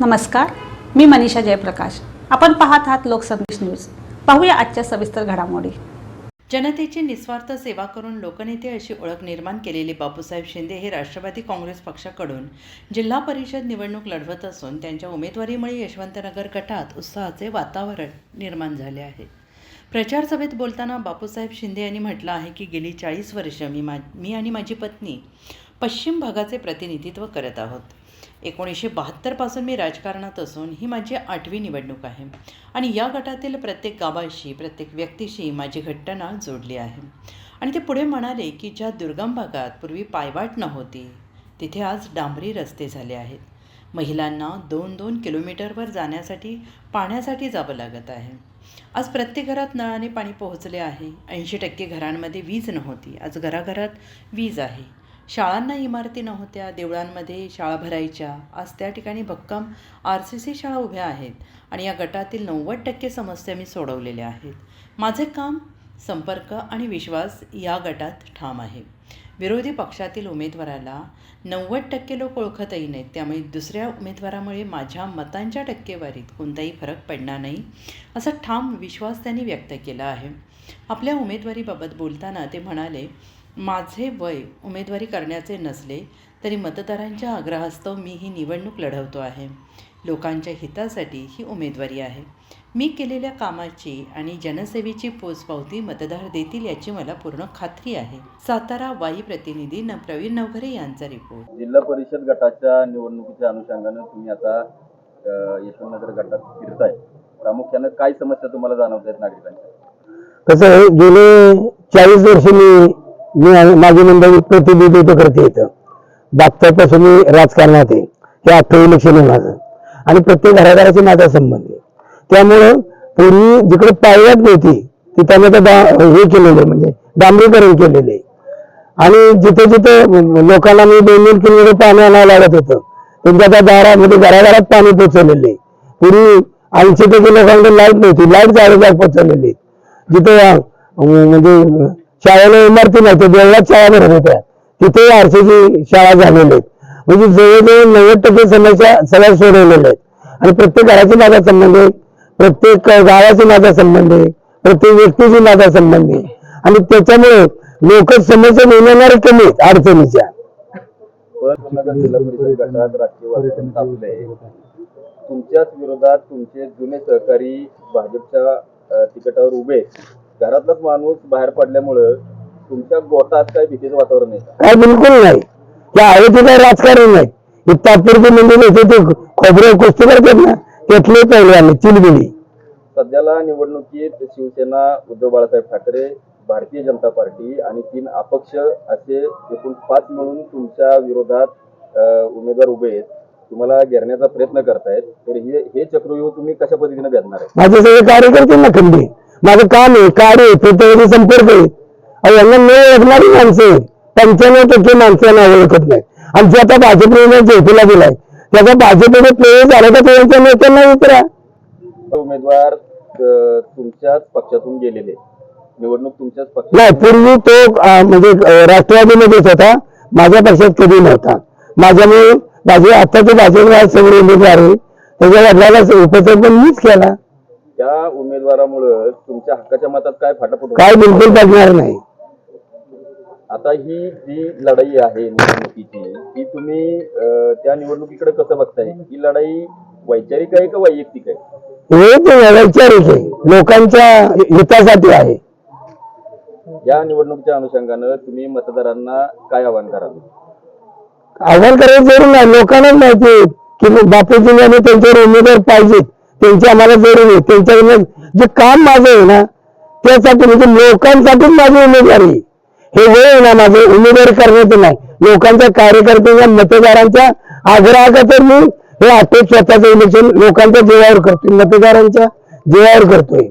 नमस्कार मी मनीषा जयप्रकाश. आपण पाहत आहात लोकसंदेश न्यूज. पाहूया आजच्या सविस्तर घडामोडी. जनतेची निस्वार्थ सेवा करून लोकनेते अशी ओळख निर्माण केलेले बापूसाहेब शिंदे हे राष्ट्रवादी काँग्रेस पक्षाकडून जिल्हा परिषद निवडणूक लढवत असून त्यांच्या उमेदवारीमुळे यशवंतनगर गटात उत्साहाचे वातावरण निर्माण झाले आहे. प्रचार सभेत बोलताना बापूसाहेब शिंदे यांनी म्हटलं आहे की गेली चाळीस वर्ष मी मा मी आणि माझी पत्नी पश्चिम भागाचे प्रतिनिधित्व करत आहोत. एकोणीसशे बहात्तरपासून मी राजकारणात असून ही माझी आठवी निवडणूक आहे. आणि या गटातील प्रत्येक गावाशी प्रत्येक व्यक्तीशी माझी घट्टना जोडली आहे. आणि ते पुढे म्हणाले की ज्या दुर्गम भागात पूर्वी पायवाट नव्हती तिथे आज डांबरी रस्ते झाले आहेत. महिलांना दोन दोन किलोमीटरवर जाण्यासाठी पाण्यासाठी जावं लागत आहे. आज प्रत्येक घरात नळाने पाणी पोहोचले आहे. ऐंशी टक्के घरांमध्ये वीज नव्हती. आज घराघरात वीज आहे. शाळांना इमारती नव्हत्या देवळांमध्ये शाळा भरायच्या. आज त्या ठिकाणी भक्कम आर सी सी शाळा उभ्या आहेत आणि या गटातील नव्वद टक्के समस्या मी सोडवलेल्या आहेत. माझे काम संपर्क आणि विश्वास या गटात ठाम आहे. विरोधी पक्षातील उमेदवाराला नव्वद टक्के लोक ओळखतही नाहीत. त्यामुळे दुसऱ्या उमेदवारामुळे माझ्या मतांच्या टक्केवारीत कोणताही फरक पडणार नाही असा ठाम विश्वास त्यांनी व्यक्त केला आहे. आपल्या उमेदवारीबाबत बोलताना ते म्हणाले माझे वय उमेदवारी करण्याचे नसले तरी मतदारांच्या आग्रहास्तव मी ही निवडणूक लढवतो आहे. लोकांच्या हितासाठी ही उमेदवारी आहे. मी केलेल्या कामाची आणि जनसेवेची पोचपावती मतदार देतील याची मला पूर्ण खात्री आहे. सातारा वाई प्रतिनिधी न प्रवीण नवघरे यांचा रिपोर्ट जिल्हा परिषद गटाच्या निवडणुकीच्या अनुषंगानं तुम्ही आता यशवंतनगर गटात फिरताय. प्रामुख्यानं काय समस्या तुम्हाला जाणवत आहेत नागरिकांच्या? कसं आहे गेले चाळीस वर्ष मी मी माझी मंडळी प्रतिनिधित्व करते इथं. बागतापासून मी राजकारणात आहे. हे आठवं इलेक्शन आहे माझं. आणि प्रत्येक घराघराशी माझा संबंध आहे. त्यामुळं पूर्वी जिकडे पायवाट नव्हती तिथं आता हे केलेलं म्हणजे डांबरीकरण केलेले आणि जिथे जिथे लोकांना मी दोन दोन किलोमीटर पाणी आणायला लागत होतं त्यांच्या त्या दारामध्ये म्हणजे घराघरात पाणी पोचवलेले पूर्वी ऐंशी टक्के लोकांकडे लाइट नव्हती लाइट जागोजाग पोचवलेली जिथे म्हणजे शाळेला इमारती नाही देवळात शाळा भरत होत्या. तिथे आरसीची शाळा झालेल्या आहेत म्हणजे जवळजवळ नव्वद टक्के समस्या सगळ्या सोडवलेल्या आहेत. आणि प्रत्येक घराचे माझा संबंध आहे. प्रत्येक गावाचे माझा संबंध आहे. प्रत्येक व्यक्तीची माझा संबंध आहे. आणि त्याच्यामुळे लोक समस्या मिळवणारे कमी आहेत अडचणीच्या. तुमच्याच विरोधात तुमचे जुने सहकारी भाजपच्या तिकटावर उभे घरातलाच माणूस बाहेर पडल्यामुळं तुमच्या गोटात काय भीतीचं वातावरण आहे? काय बिलकुल नाही. त्या आहे ते काय राजकारण नाही. हे तात्पुरते म्हणजे ते खोबरे कुस्ती करतात ना त्यातले पहिले आले चिलबिली. सध्याला निवडणुकीत शिवसेना उद्धव बाळासाहेब ठाकरे भारतीय जनता पार्टी आणि तीन अपक्ष असे एकूण पाच मिळून तुमच्या विरोधात अ, उमेदवार उभे आहेत. तुम्हाला घेरण्याचा प्रयत्न करतायत. तर हे हे चक्रव्यूह तुम्ही कशा पद्धतीने भेटणार आहे माझे सगळे कार्यकर्ते ना खंडी माझं काम आहे कार्य आहे संपर्क आहे. अहो, यांना न ओळखणारी माणसं पंच्याण्णव टक्के माणसं यांना ओळखत नाही. आणि जे आता भाजपने झेपेला दिलाय त्याचा भाजपने प्रयोग झाला तर त्यांच्या नेत्यांना विचारा. उमेदवार तुमच्याच पक्षातून गेलेले. निवडणूक तुमच्याच पक्षात नाही पूर्वी तो म्हणजे राष्ट्रवादीमध्येच होता. माझ्या पक्षात कधी नव्हता. माझ्यामुळे माझे आता ते भाजप सगळे उमेदवार आहे त्याच्या वडिलाला उपसरपंच मीच केला. त्या उमेदवारामुळं तुमच्या हक्काच्या मतात काय फाटाफूट काय बिलकुल पडणार नाही. आता ही जी लढाई आहे निवडणुकीची ती तुम्ही अ, त्या निवडणुकीकडे कसं बघताय? ही लढाई वैचारिक आहे का वैयक्तिक आहे? हे ते वैचारिक आहे. लोकांच्या हितासाठी आहे. या निवडणुकीच्या अनुषंगानं तुम्ही मतदारांना काय आवाहन कराल? आव्हान करायचं जरूर नाही. लोकांनाच माहिती आहे की बापूजी आणि त्यांच्यावर उमेदवार पाहिजेत. त्यांची आम्हाला जरूर आहे त्यांच्याकडनं जे काम माझं आहे ना त्यासाठी म्हणजे लोकांसाठीच माझी उमेदवारी आहे. हे वेळ आहे ना माझं उमेदवार करण्याचं नाही. लोकांच्या कार्यकर्त्यांच्या मतदारांच्या तर मी हे आठवत स्वतःचं इलेक्शन लोकांच्या जीवावर करतोय. मतदारांच्या जीवावर करतोय.